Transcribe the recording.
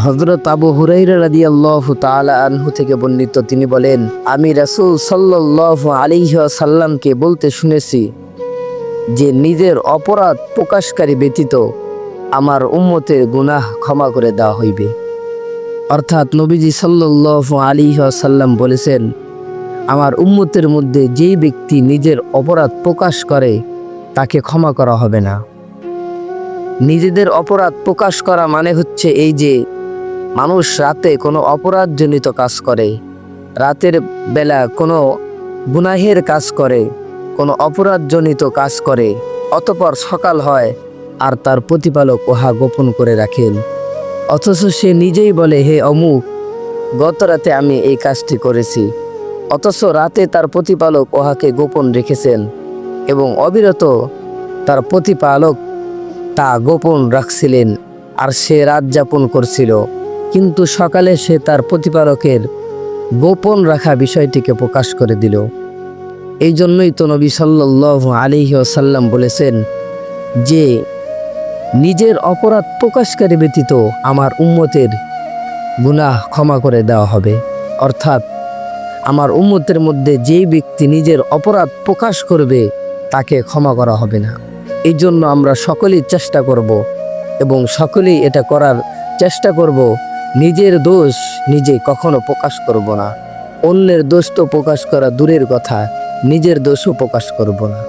হজরত আবু হুরাইরা রাদি আল্লাহ তালা আনহু থেকে বর্ণিত, তিনি বলেন, আমি রাসূল সাল্লাহ সাল্লামকে বলতে শুনেছি যে নিজের অপরাধ প্রকাশকারী ব্যতীত আমার উম্মতের গুনাহ ক্ষমা করে দেওয়া হইবে। অর্থাৎ নবীজি সাল্লাহ আলিহ সাল্লাম বলেছেন, আমার উম্মতের মধ্যে যেই ব্যক্তি নিজের অপরাধ প্রকাশ করে, তাকে ক্ষমা করা হবে না। নিজেদের অপরাধ প্রকাশ করা মানে হচ্ছে এই যে মানুষ রাতে কোনো অপরাধজনিত কাজ করে, রাতের বেলা কোনো গুনাহের কাজ করে, কোনো অপরাধজনিত কাজ করে, অতপর সকাল হয় আর তার প্রতিপালক উহা গোপন করে রাখেন। অথচ সে নিজেই বলে, হে অমুক, গত রাতে আমি এই কাজটি করেছি। অথচ রাতে তার প্রতিপালক উহাকে গোপন রেখেছেন এবং অবিরত তার প্রতিপালক তা গোপন রাখছিলেন আর সে রাত যাপন করছিল। কিন্তু সকালে সে তার প্রতিপালকের গোপন রাখা বিষয়টিকে প্রকাশ করে দিল। এই জন্যই তো নবী সাল্লাহ আলিহি আসাল্লাম বলেছেন যে, নিজের অপরাধ প্রকাশকারী ব্যতীত আমার উম্মতের গুনাহ ক্ষমা করে দেওয়া হবে। অর্থাৎ, আমার উম্মতের মধ্যে যেই ব্যক্তি নিজের অপরাধ প্রকাশ করবে, তাকে ক্ষমা করা হবে না। এই জন্য আমরা সকলেই চেষ্টা করব এবং সকলেই এটা করার চেষ্টা করব নিজের দোষ নিজে কখনো প্রকাশ করব না। অন্যের দোষ তো প্রকাশ করা দূরের কথা, নিজের দোষও প্রকাশ করব না।